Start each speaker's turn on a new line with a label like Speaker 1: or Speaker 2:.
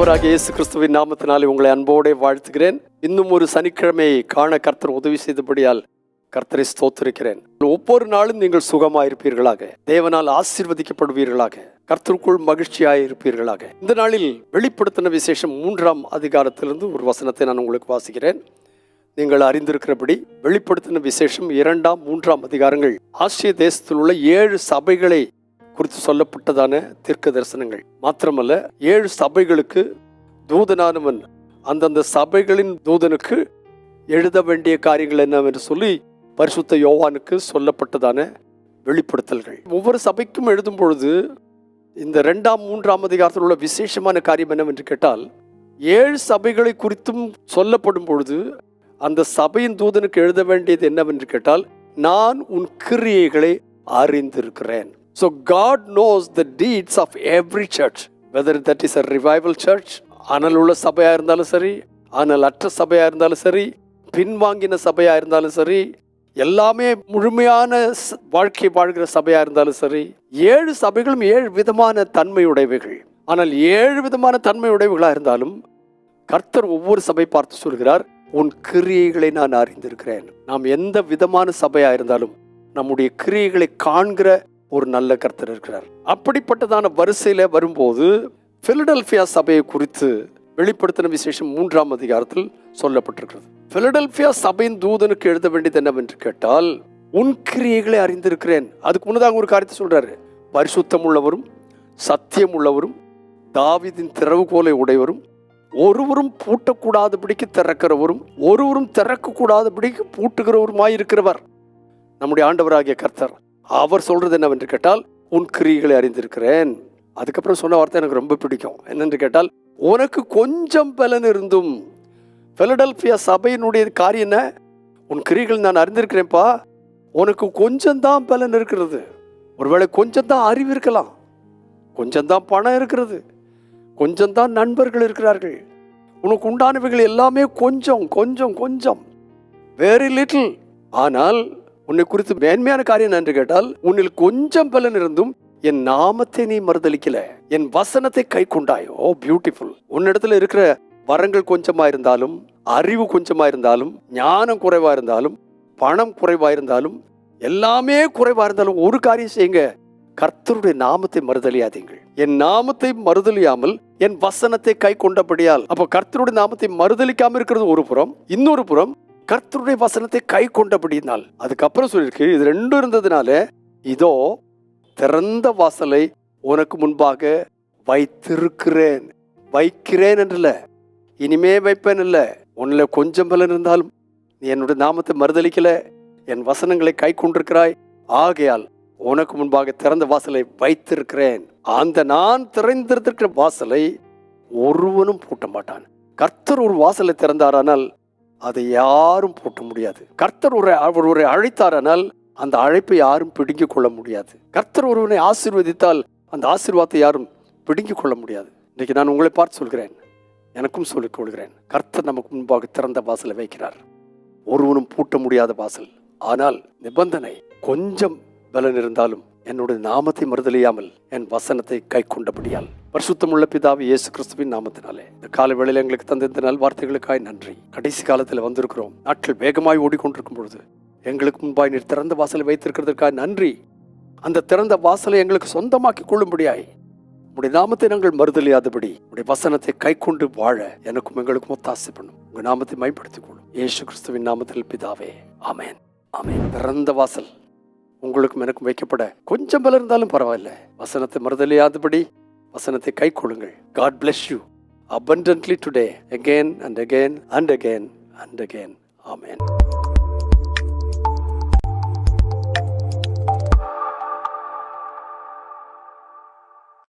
Speaker 1: ஆண்டவராகிய இயேசு கிறிஸ்துவின் நாமத்தினாலே உங்களை அன்போടെ வாழ்த்துகிறேன். இன்னும் ஒரு சனிக்கிழமையை காண கர்த்தர் உதவி செய்தபடியால் கர்த்தரை ஸ்தோத்திருக்கிறேன். ஒவ்வொரு நாளும் நீங்கள் சுகமாயிருப்பீர்களாக. தேவனால் ஆசீர்வதிக்கப்படுவீர்களாக. கர்த்தருக்குள் மகிழ்ச்சியாக இருப்பீர்களாக இந்த நாளில் வெளிப்படுத்தின விசேஷம் மூன்றாம் அதிகாரத்திலிருந்து ஒரு வசனத்தை நான் உங்களுக்கு வாசிக்கிறேன். நீங்கள் அறிந்திருக்கிறபடி வெளிப்படுத்தின விசேஷம் இரண்டாம் மூன்றாம் அதிகாரங்கள். ஆசிய தேசத்தில் உள்ள ஏழு சபைகளை குறித்து சொல்லப்பட்டதான தீர்க்க தரிசனங்கள் மாத்திரமல்ல ஏழு சபைகளுக்கு தூதனானவன் அந்தந்த சபைகளின் தூதனுக்கு எழுத வேண்டிய காரியங்கள் என்னவென்று சொல்லி பரிசுத்த யோவானுக்கு சொல்லப்பட்டதான வெளிப்படுத்தல்கள். ஒவ்வொரு சபைக்கும் எழுதும் பொழுது இந்த ரெண்டாம் மூன்றாம் அதிகாரத்தில் உள்ள விசேஷமான காரியம் என்னவென்று கேட்டால் ஏழு சபைகளை குறித்தும் சொல்லப்படும் பொழுது அந்த சபையின் தூதனுக்கு எழுத வேண்டியது என்னவென்று கேட்டால் நான் உன் கிரியைகளை அறிந்திருக்கிறேன். So God knows the deeds of every church whether that is a revival church அனல் உள்ள சபையாக இருந்தாலும் சரி அனல் அற்ற சபையாக இருந்தாலும் சரி பின்வாங்கின சபையாக இருந்தாலும் சரி எல்லாமே முழுமையான வாழ்க்கை வாழ்கிற சபையாக இருந்தாலும் சரி ஏழு சபைகளும் ஏழு விதமான தன்மையுடையவைகள் ஆனால் ஏழு விதமான தன்மையுடையவைகளாக இருந்தாலும் கர்த்தர் ஒவ்வொரு சபை பார்த்து சொல்கிறார் உன் கிரியைகளை நான் அறிந்திருக்கிறேன் நாம் எந்த விதமான சபையா இருந்தாலும் நம்முடைய கிரியைகளை காண்கிற ஒரு நல்ல கர்த்தர் இருக்கிறார். அப்படிப்பட்டதான வரிசையில் வரும்போது பிலடெல்பியா சபையை குறித்து வெளிப்படுத்தின விசேஷம் மூன்றாம் அதிகாரத்தில் சொல்லப்பட்டிருக்கிறது. பிலடெல்பியா சபையின் தூதனுக்கு எழுத வேண்டியது என்னவென்று கேட்டால் உன் கிரியைகளை அறிந்திருக்கிறேன். அதுக்கு முன்னதாக ஒரு காரியத்தை சொல்றாரு. பரிசுத்தம் உள்ளவரும் சத்தியம் உள்ளவரும் தாவிதின் திறவுகோலை உடையவரும் ஒருவரும் பூட்டக்கூடாதபடிக்கு திறக்கிறவரும் ஒருவரும் திறக்கக்கூடாதபடிக்கு பூட்டுகிறவருமாய் இருக்கிறவர் நம்முடைய ஆண்டவராகிய கர்த்தர் அவர் சொல்றது என்னவென்று கேட்டால் உன் கிரியைகளை அறிந்திருக்கிறேன். அதுக்கப்புறம் சொன்ன வார்த்தை எனக்கு ரொம்ப பிடிக்கும். என்னென்று கேட்டால் உனக்கு கொஞ்சம் பலன் இருந்தும். பிலடெல்பியா சபையினுடைய காரியம் என்ன? உன் கிரிகள் நான் அறிந்திருக்கிறேன்ப்பா. உனக்கு கொஞ்சம்தான் பலன் இருக்கிறது. ஒருவேளை கொஞ்சம்தான் அறிவு இருக்கலாம். கொஞ்சம்தான் பணம் இருக்கிறது. கொஞ்சம்தான் நண்பர்கள் இருக்கிறார்கள். உனக்கு உண்டானவைகள் எல்லாமே கொஞ்சம் கொஞ்சம் கொஞ்சம். வெரி லிட்டில் ஆனால் உன்னை குறித்து மேன்மையான காரியம் என்று கேட்டால் உன்னில் கொஞ்சம் பலன் இருந்தும் என் நாமத்தை நீ மறுதலிக்கல என் வசனத்தை கை கொண்டாய்? ஓ பியூட்டிஃபுல் உன்னிடத்துல இருக்கிற வரங்கள் கொஞ்சமா இருந்தாலும் அறிவு கொஞ்சமா இருந்தாலும் ஞானம் குறைவா இருந்தாலும் பணம் குறைவா இருந்தாலும் எல்லாமே குறைவா இருந்தாலும் ஒரு காரியம் செய்யுங்க. கர்த்தருடைய நாமத்தை மறுதலியாதீங்கள் என் நாமத்தை மறுதலியாமல் என் வசனத்தை கை கொண்டபடியால். அப்ப கர்த்தருடைய நாமத்தை மறுதலிக்காம இருக்கிறது ஒரு புறம் இன்னொரு புறம் கர்த்தருடைய வசனத்தை கை கொண்டபடினால் அதுக்கப்புறம் சொல்லியிருக்கு இது ரெண்டும் இருந்ததுனால இதோ திறந்த வாசலை உனக்கு முன்பாக வைத்திருக்கிறேன். வைக்கிறேன் என்றில்ல இனிமே வைப்பேன் இல்லை. உன்னில கொஞ்சம் பலன் இருந்தாலும் நீ என்னுடைய நாமத்தை மறுதளிக்கல என் வசனங்களை கை கொண்டிருக்கிறாய். ஆகையால் உனக்கு முன்பாக திறந்த வாசலை வைத்திருக்கிறேன். அந்த நான் திறந்திருந்திருக்கிற வாசலை ஒருவனும் பூட்ட மாட்டான் கர்த்தர் ஒரு வாசலை திறந்தாரானால் அதை யாரும் பூட்ட முடியாது. கர்த்தர் ஒரு அவர் ஒரு அழைத்தாரனால் அந்த அழைப்பை யாரும் பிடுங்கிக் கொள்ள முடியாது. கர்த்தர் ஒருவனை ஆசீர்வதித்தால் அந்த ஆசீர்வாதத்தை யாரும் பிடுங்கிக் கொள்ள முடியாது. இன்னைக்கு நான் உங்களை பார்த்து சொல்கிறேன். எனக்கும் சொல்லிக் கொள்கிறேன். கர்த்தர் நமக்கு முன்பாக திறந்த வாசலை வைக்கிறார். ஒருவனும் பூட்ட முடியாத வாசல். ஆனால் நிபந்தனை கொஞ்சம் பலன் இருந்தாலும் என்னுடைய நாமத்தை மறுதலியாமல் என் வசனத்தை கை கொண்டபடியால் பரிசுத்தமுள்ள பிதாவை இயேசு கிறிஸ்துவின் நாமத்தினாலே. இந்த காலை வேளையில் எங்களுக்கு தந்த இந்த நல் வார்த்தைகளுக்காய் நன்றி. கடைசி காலத்தில் வந்திருக்கிறோம். நாட்கள் வேகமாய் ஓடிக்கொண்டிருக்கும் பொழுது எங்களுக்கு முன்பாய் நீர் திறந்த வாசலை வைத்திருக்கிறதுக்காக நன்றி. அந்த திறந்த வாசலை எங்களுக்கு சொந்தமாக்கி கொள்ளும்படியாய் உடைய நாமத்தை நாங்கள் மறுதலியாதபடி உடைய வசனத்தை கை கொண்டு வாழ எனக்கும் எங்களுக்கும் ஒத்தாசை பண்ணும். உங்க நாமத்தை மயப்படுத்திக் கொள்ளும். இயேசு கிறிஸ்துவின் நாமத்தில் பிதாவே ஆமேன். ஆமேன். திறந்த வாசல். உங்களுக்கும் எனக்கும் வைக்கப்பட கொஞ்சம் பல இருந்தாலும் பரவாயில்ல. வசனத்தை மறுதலியாதபடி வசனத்தை கை கொள்ளுங்கள் God bless you abundantly today again and again and again and again amen